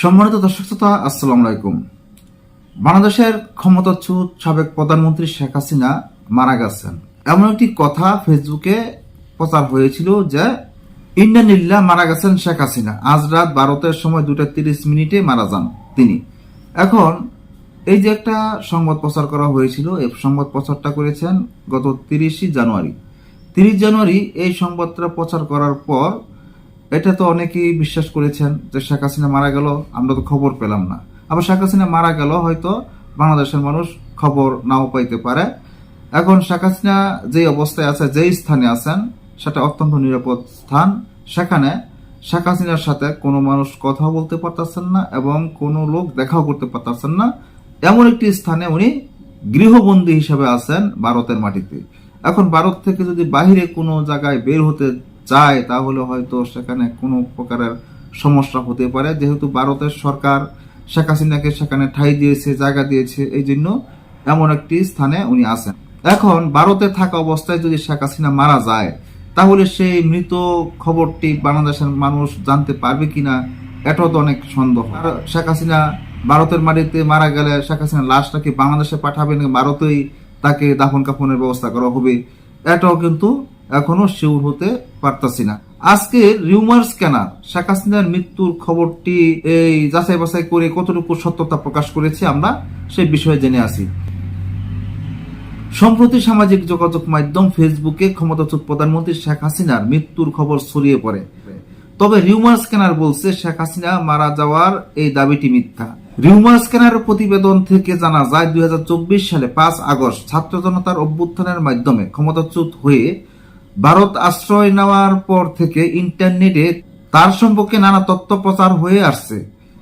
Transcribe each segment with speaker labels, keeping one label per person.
Speaker 1: সম্মানিত দর্শক শ্রোতা, আসসালামু আলাইকুম। বাংলাদেশের ক্ষমতাচ্যুত সাবেক প্রধানমন্ত্রী শেখ হাসিনা মারা গেছেন। এমন একটি কথা ফেসবুকে প্রচার হয়েছিল যে ইন্ডিয়ানিল্লা মারা গেছেন শেখ হাসিনা। আজ রাত বারোটার সময় দুটা তিরিশ মিনিটে মারা যান তিনি। এখন এই যে একটা সংবাদ প্রচার করা হয়েছিল এই সংবাদ প্রচারটা করেছেন গত তিরিশই জানুয়ারি। তিরিশ জানুয়ারি এই সংবাদটা প্রচার করার পর এটা তো অনেকেই বিশ্বাস করেছেন যে শেখ হাসিনা মারা গেল, আমরা তো খবর পেলাম না। আবার শেখ হাসিনা মারা গেল, হয়তো বাংলাদেশের মানুষ খবর নাও পাইতে পারে। এখন শেখ হাসিনা যে অবস্থায় আছে, যেই স্থানে আছেন, সেটা অত্যন্ত নিরাপদ স্থান। সেখানে শেখ হাসিনার সাথে কোনো মানুষ কথা বলতে পারতেছেন না এবং কোনো লোক দেখাও করতে পারতেছেন না। এমন একটি স্থানে উনি গৃহবন্দী হিসেবে আছেন ভারতের মাটিতে। এখন ভারত থেকে যদি বাহিরে কোনো জায়গায় বের হতে যায়, তাহলে হয়তো সেখানে কোনো প্রকারের সমস্যা হতে পারে। যেহেতু ভারতের সরকার শেখ হাসিনাকে সেখানে ঠাই দিয়েছে, জায়গা দিয়েছে, এই জন্য এমন একটি স্থানে উনি আছেন। এখন ভারতে থাকা অবস্থায় যদি শেখ হাসিনা মারা যায়, তাহলে সেই মৃত খবরটি বাংলাদেশের মানুষ জানতে পারবে কিনা, এটাও তো অনেক সন্দেহ। শেখ হাসিনা ভারতের মাটিতে মারা গেলে শেখ হাসিনা লাশটা কি বাংলাদেশে পাঠাবেন, ভারতেই তাকে দাফন কাফনের ব্যবস্থা করা হবে, এটাও কিন্তু এখনও শিওর হতে পারতাছি না। আজকে রিউমার স্ক্যানার শেখ হাসিনার মৃত্যুর খবরটি এই যাচাই বাছাই করে কতটুকু সত্যতা প্রকাশ করেছে আমরা সেই বিষয়ে জেনে আসি। সম্প্রতি সামাজিক যোগাযোগ মাধ্যম ফেসবুকে ক্ষমতাচ্যুত প্রধানমন্ত্রী শেখ হাসিনার মৃত্যুর খবর ছড়িয়ে পড়ে। তবে রিউমার স্ক্যানার বলছে, শেখ হাসিনা মারা যাওয়ার এই দাবিটি মিথ্যা। রিউমার স্ক্যানার প্রতিবেদন থেকে জানা যায়, দুই হাজার চব্বিশ সালে পাঁচ আগস্ট ছাত্র জনতার অভ্যুত্থানের মাধ্যমে ক্ষমতাচ্যুত হয়ে ভারত আশ্রয় নেওয়ার পর থেকে ইন্টারনেটে তার সম্পর্কে নানা তথ্য প্রচার হয়ে আসছে।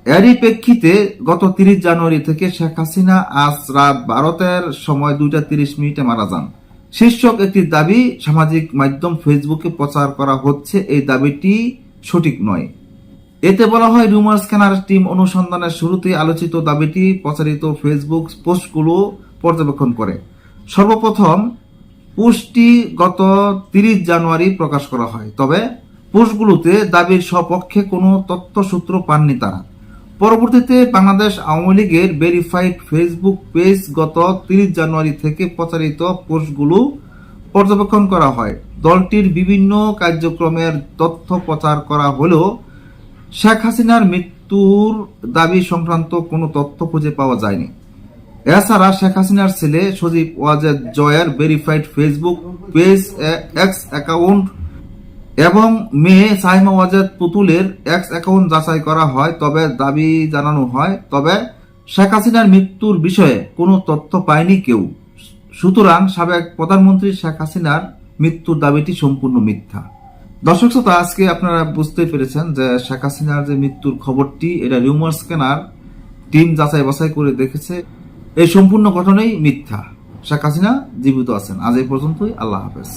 Speaker 1: এরই প্রেক্ষিতে গত তিরিশ জানুয়ারি থেকে শেখ হাসিনা আজ রাত ভারতের সময় দুইটা তিরিশ মিনিটে মারা যান। শীর্ষক একটি দাবি সামাজিক মাধ্যম ফেসবুকে প্রচার করা হচ্ছে, এই দাবিটি সঠিক নয়। এতে বলা হয় রুমার স্ক্যানার টিম অনুসন্ধানের শুরুতে আলোচিত দাবিটি প্রচারিত ফেসবুক পোস্টগুলো পর্যবেক্ষণ করে। সর্বপ্রথম পোস্টটি গত তিরিশ জানুয়ারি প্রকাশ করা হয়। তবে পোস্টগুলোতে দাবির সপক্ষে কোনো তথ্যসূত্র পাননি তারা। পরবর্তীতে বাংলাদেশ আওয়ামী লীগের ভেরিফাইড ফেসবুক পেজ গত তিরিশ জানুয়ারি থেকে প্রচারিত পোস্টগুলো পর্যবেক্ষণ করা হয়। দলটির বিভিন্ন কার্যক্রমের তথ্য প্রচার করা হলেও শেখ হাসিনার মৃত্যুর দাবি সংক্রান্ত কোনো তথ্য খুঁজে পাওয়া যায়নি। এছাড়া শেখ হাসিনার ছেলে সজীব ওয়াজেদ জয়ের verified Facebook page X account এবং মেয়ে সাইমা ওয়াজেদ পুতুলের এক্স অ্যাকাউন্ট যাচাই করা হয়, তবে দাবি জানানো হয়, তবে শেখ হাসিনার মৃত্যুর বিষয়ে কোনো তথ্য পায়নি কেউ। সুতরাং সাবেক প্রধানমন্ত্রী শেখ হাসিনার মৃত্যুর দাবিটি সম্পূর্ণ মিথ্যা। দর্শক শ্রোতা, আজকে আপনারা বুঝতে পেরেছেন যে শেখ হাসিনার যে মৃত্যুর খবরটি, এটা রিউমার স্ক্যানার টিম যাচাই বাছাই করে দেখেছে। এই সম্পূর্ণ ঘটনাই মিথ্যা। শেখ হাসিনা জীবিত আছেন। আজ এই পর্যন্তই। আল্লাহ হাফেজ।